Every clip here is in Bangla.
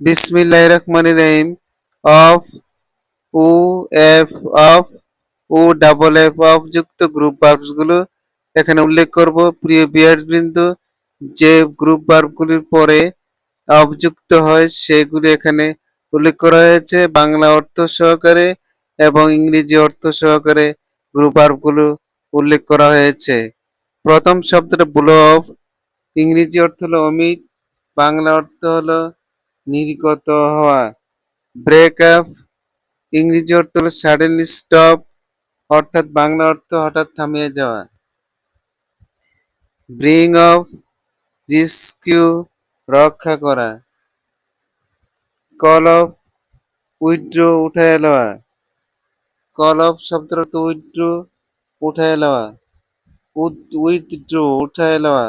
বিসমিল্লাহ রহমান রহিম of O F off O double F off যুক্ত গ্রুপ ভার্বসগুলো এখানে উল্লেখ করব। প্রিয় বিয়ার্স বিন্দু যে গ্রুপ ভার্বগুলির পরে অবযুক্ত হয়, সেগুলি এখানে উল্লেখ করা হয়েছে। বাংলা অর্থ সহকারে এবং ইংরেজি অর্থ সহকারে গ্রুপ ভার্বগুলো উল্লেখ করা হয়েছে। প্রথম শব্দটা ব্লো অফ ইংরেজি অর্থ হলো অমিট বাংলা অর্থ হলো নির্গত হওয়া। ব্রেক আপ ইংরেজি অর্থ হলো সাডেনলি স্টপ অর্থাৎ বাংলা অর্থ হঠাৎ থামিয়ে যাওয়া। ব্রিং অফ রিস্কিউ রক্ষা করা। কল অফ উইথড্র উঠায় লওয়া কল অফ শব্দের অর্থ উইথড্র উঠায় লওয়া উইথড্র উঠায় লওয়া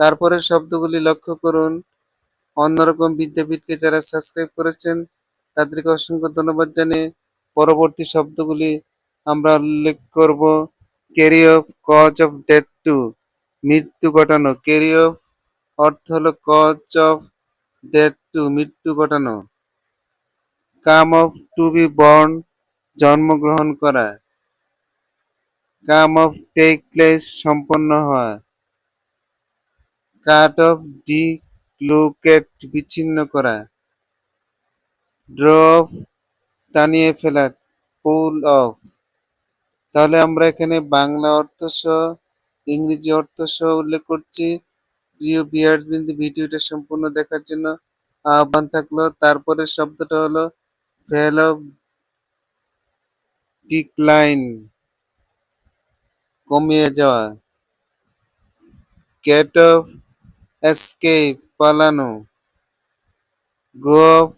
তারপরে শব্দগুলি লক্ষ্য করুন। অন্যরকম বিদ্যাপীঠকে যারা সাবস্ক্রাইব করেছেন, তাদেরকে অসংখ্য ধন্যবাদ জানিয়ে পরবর্তী শব্দগুলি আমরা উল্লেখ করব। Carry off cause of death to মৃত্যু ঘটানো। ক্যারি অফ অর্থ হল কজ অফ ডেথ টু মৃত্যু ঘটানো। Come off to be born জন্মগ্রহণ করা। কাম অফ টেক প্লেস সম্পন্ন হওয়া। কাট অফ ডি লোকেট বিচ্ছিন্ন করা। ড্র অফ টানিয়ে ফেলা পুল অফ তাহলে আমরা এখানে বাংলা অর্থ সহ, ইংরেজি অর্থ সহ উল্লেখ করছি। প্রিয় বিয়ার্স বিন্দু ভিডিওটা সম্পূর্ণ দেখার জন্য আহ্বান থাকল। তারপরে শব্দটা হলো ফেল অফ ডিক্লাইন কমিয়ে যাওয়া গেট অফ এসকেপ পালানো। গো অফ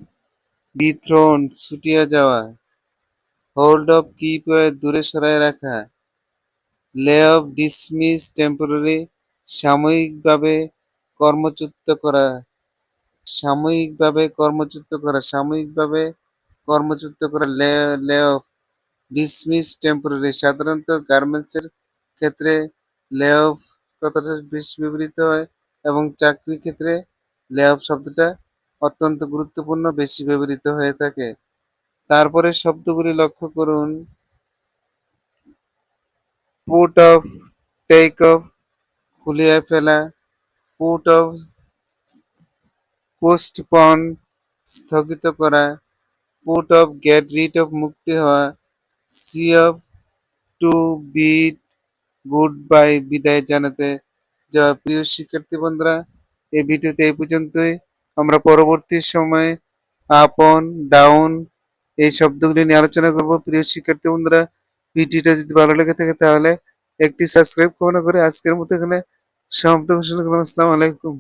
বিথ্রোন ছুটিয়ে যাওয়া। হোল্ড অফ কিপ দূরে সরায় রাখা। লে অফ ডিসমিস টেম্পোরারি সাময়িকভাবে কর্মচ্যুত করা। সাময়িকভাবে কর্মচ্যুত করা, সাময়িকভাবে কর্মচ্যুত করা লে লে অফ ডিসমিস টেম্পোরারি সাধারণত গার্মেন্টসের ক্ষেত্রে লে অফ কথাটা বেশি ব্যবহৃত হয় এবং চাকরির ক্ষেত্রে লে অফ শব্দটা অত্যন্ত গুরুত্বপূর্ণ, বেশি ব্যবহৃত হয়ে থাকে। তারপরে শব্দগুলি লক্ষ্য করুন। পুট অফ টেক অফ খুলিয়ে ফেলা। পুট অফ পোস্টপন স্থগিত করা। Put off get rid of মুক্তি হওয়া। See off to bid good bye বিদায় জানাতে। যাওয়া প্রিয় শিক্ষার্থী বন্ধুরা এই ভিডিওতে এই পর্যন্তই। আমরা পরবর্তী সময়ে আপন ডাউন এই শব্দগুলি নিয়ে আলোচনা করব। প্রিয় শিক্ষার্থী বন্ধুরা, ভিডিওটা যদি ভালো লেগে থাকে তাহলে একটি সাবস্ক্রাইব কামনা করে আজকের মতো এখানে সমাপ্ত ঘোষণা করলাম। আসসালামু আলাইকুম।